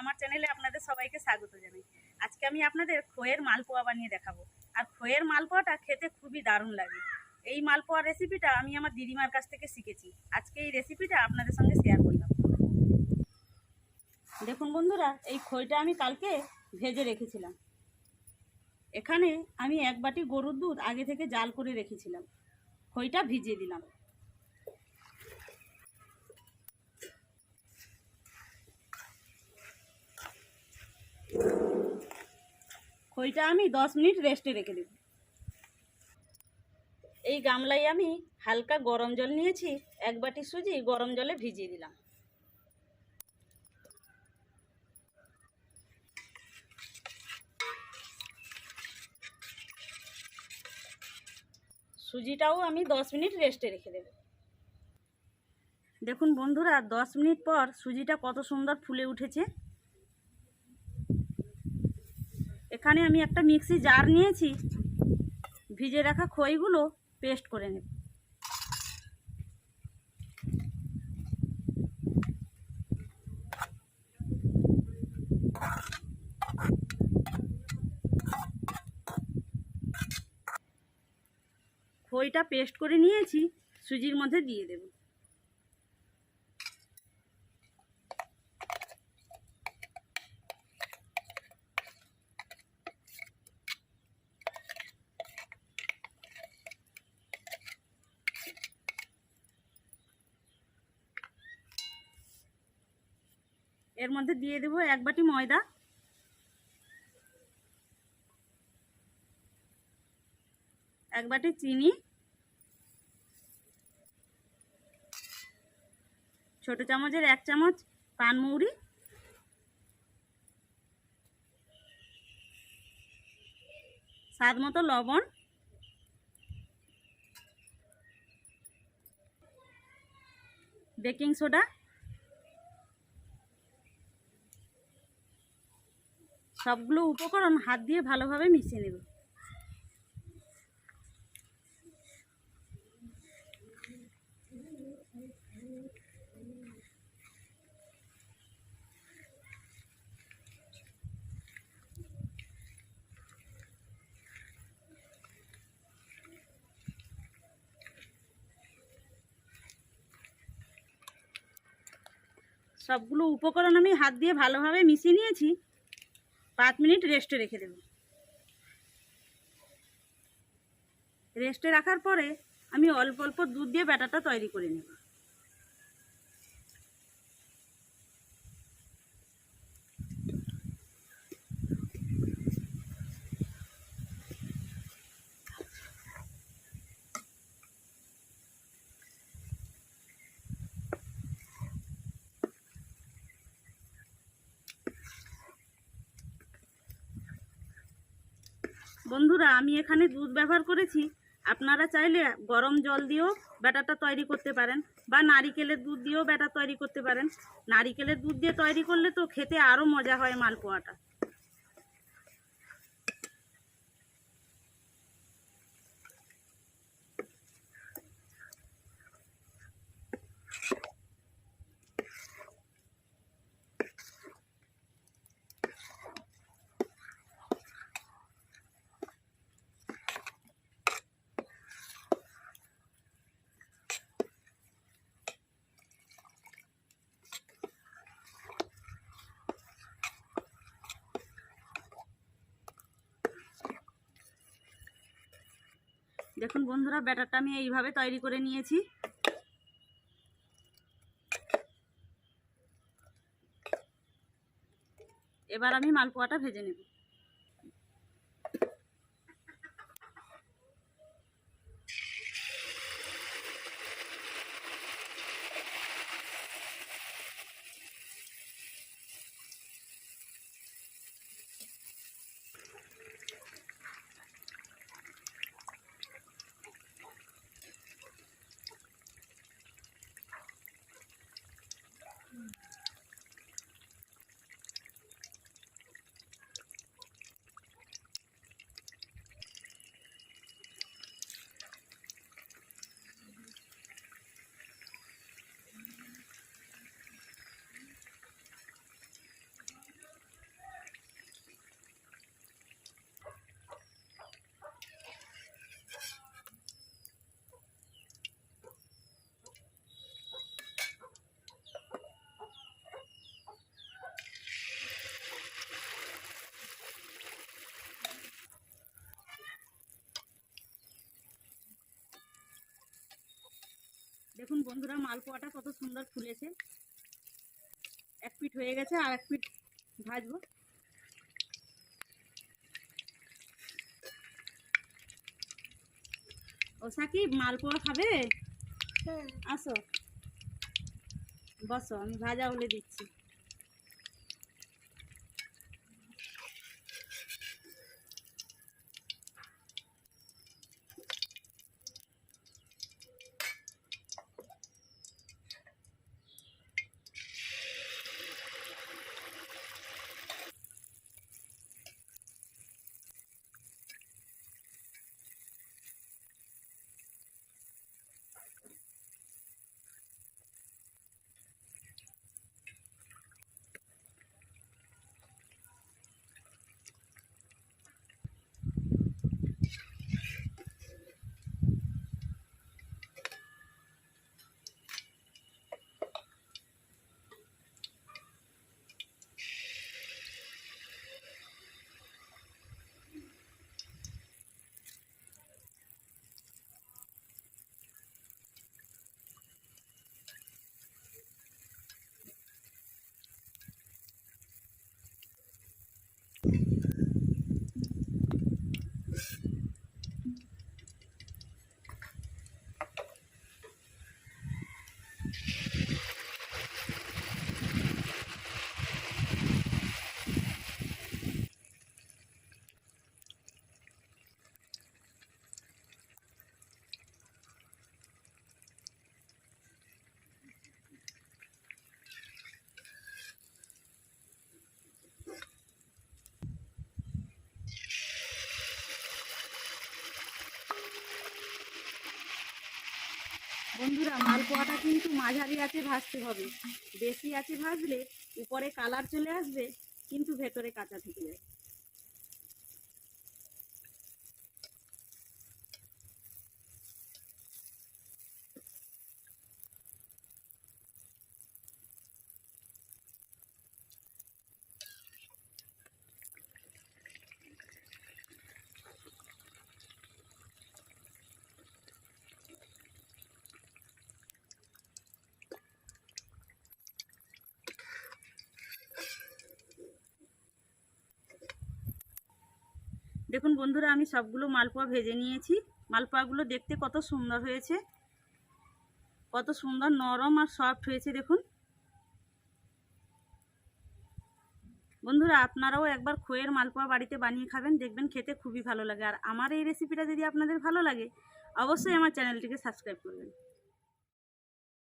আমার চ্যানেলে আপনাদের সবাইকে স্বাগত জানাই। আজকে আমি আপনাদের খোয়ের মালপোয়া বানিয়ে দেখাবো। আর খোয়ের মালপোয়াটা খেতে খুবই দারুণ লাগে। এই মালপোয়া রেসিপিটা আমি আমার দিদিমার কাছ থেকে শিখেছি। আজকে এই রেসিপিটা আপনাদের সঙ্গে শেয়ার করলাম। দেখুন বন্ধুরা, এই খইটা আমি কালকে ভেজে রেখেছিলাম। এখানে আমি এক বাটি গরুর দুধ আগে থেকে জাল করে রেখেছিলাম। খইটা ভিজিয়ে দিলাম। খইটা আমি দশ মিনিট রেস্টে রেখে দেব। এই গামলায় আমি হালকা গরম জল নিয়েছি, এক বাটি সুজি গরম জলে ভিজিয়ে দিলাম। সুজিটাও আমি দশ মিনিট রেস্টে রেখে দেব। দেখুন বন্ধুরা, দশ মিনিট পর সুজিটা কত সুন্দর ফুলে উঠেছে। এখানে আমি একটা মিক্সি জার নিয়েছি ভিজে রাখা খইগুলো পেস্ট করে নেব। খইটা পেস্ট করে নিয়েছি, সুজির মধ্যে দিয়ে দেব। এর মধ্যে দিয়ে দেব এক বাটি ময়দা। এক বাটি চিনি। ছোট চামচের এক চামচ পানমৌরি স্বাদ মতো লবণ। Baking soda. সবগুলো উপকরণ হাত দিয়ে ভালোভাবে মিশিয়ে নেব। সবগুলো উপকরণ আমি হাত দিয়ে ভালোভাবে মিশিয়ে নিয়েছি। পাঁচ মিনিট রেস্টে রেখে দেব। রেস্টে রাখার পরে আমি অল্প অল্প দুধ দিয়ে ব্যাটারটা তৈরি করে নেব। বন্ধুরা, আমি এখানে দুধ ব্যবহার করেছি। আপনারা চাইলে গরম জল দিয়েও ব্যাটারটা তৈরি করতে পারেন, বা নারিকেলের দুধ দিয়েও ব্যাটার তৈরি করতে পারেন। নারিকেলের দুধ দিয়ে তৈরি করলে তো খেতে আরও মজা হয় মালপোয়াটা। দেখুন বন্ধুরা ব্যাটারটা আমি এইভাবে তৈরি করে নিয়েছি। এবার আমি মালপোয়াটা ভেজে নেব। দেখুন বন্ধুরা মালপোয়াটা কত সুন্দর ফুলেছে। এক পিঠ হয়ে গেছে আর এক পিঠ ভাজবো। ও সাকিব মালপোয়া খাবে? আসো। বসো আমি ভাজা বলে দিচ্ছি। বন্ধুরা, মালপোয়াটা কিন্তু মাঝারি আছে ভাজতে হবে। বেশি আছে ভাজলে উপরে কালার চলে আসবে, কিন্তু ভেতরে কাঁচা থেকে যাবে দেখুন বন্ধুরা, আমি সবগুলো মালপোয়া ভেজে নিয়েছি। মালপোয়াগুলো দেখতে কত সুন্দর হয়েছে। কত সুন্দর, নরম আর সফট হয়েছে, দেখুন। বন্ধুরা, আপনারাও একবার খোয়ের মালপোয়া বাড়িতে বানিয়ে খাবেন, দেখবেন খেতে খুবই ভালো লাগে। আর আমার এই রেসিপিটা যদি আপনাদের ভালো লাগে, অবশ্যই আমার চ্যানেলটিকে সাবস্ক্রাইব করবেন।